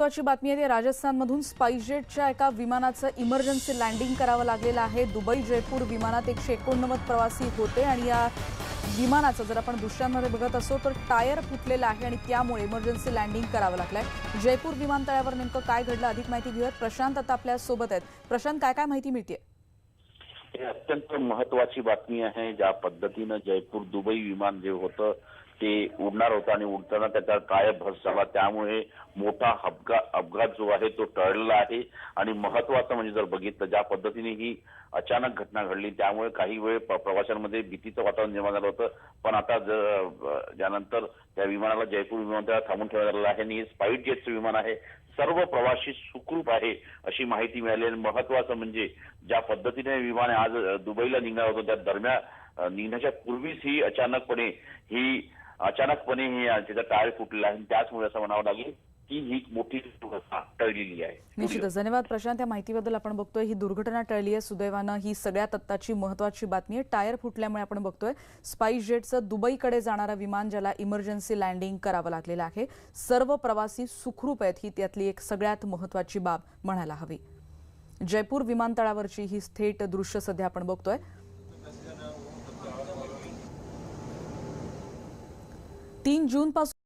महत्वाची बातमी आहे ती राजस्थानमधून स्पाईसजेटच्या एका विमानाचं इमर्जन्सी लँडिंग करावं लागलेलं आहे. दुबई जयपूर विमानात एकशे एकोणनव्वद प्रवासी होते आणि या विमानाचं जर आपण दृश्यांमध्ये बघत असो तर टायर फुटलेलं आहे आणि त्यामुळे इमर्जन्सी लँडिंग करावं लागलंय. जयपूर विमानतळावर नेमकं काय घडलं अधिक माहिती घेऊयात. प्रशांत आता आपल्यासोबत आहेत. प्रशांत काय काय माहिती मिळते अत्यंत महत्वाची बातमी आहे. ज्या पद्धतीनं जयपूर दुबई विमान जे होतं ते उडणार होतं आणि उडताना त्याचा टायर भस झाला त्यामुळे मोठा अपघात अपघात जो आहे तो टळलेला आहे. आणि महत्वाचं म्हणजे जर बघितलं ज्या पद्धतीने ही अचानक घटना घडली त्यामुळे काही वेळ प्रवाशांमध्ये भीतीचं वातावरण निर्माण झालं होतं. पण आता ज्यानंतर त्या विमानाला जयपूर विमानतळाला थांबून ठेवण्यात आलेलं आहे आणि हे स्पाईट जेटचं विमान आहे. सर्व प्रवासी सुखरूप आहे अशी माहिती मिळाली आणि महत्वाचं म्हणजे ज्या पद्धतीने विमान आज दुबईला निघणार होतं त्या दरम्यान निघण्याच्या पूर्वीच ही अचानकपणे ही अचानकपणे ही अ, त्याचा टायर फुटलेला आहे आणि त्याचमुळे असं म्हणावं लागेल की ही मोठी दुर्घटना टळलेली आहे. निश्चितच. धन्यवाद प्रशांत. या माहितीबद्दल आपण बघतोय ही दुर्घटना टळली आहे सुदैवानं. ही सगळ्यात आत्ताची महत्वाची बातमी आहे. टायर फुटल्यामुळे आपण बघतोय स्पाइस जेटचं दुबईकडे जाणारं विमान ज्याला इमर्जन्सी लँडिंग करावं लागलेलं आहे. सर्व प्रवासी सुखरूप आहेत ही त्यातली एक सगळ्यात महत्वाची बाब म्हणायला हवी. जयपूर विमानतळावरची ही थेट दृश्य सध्या आपण बघतोय. तीन जून पासून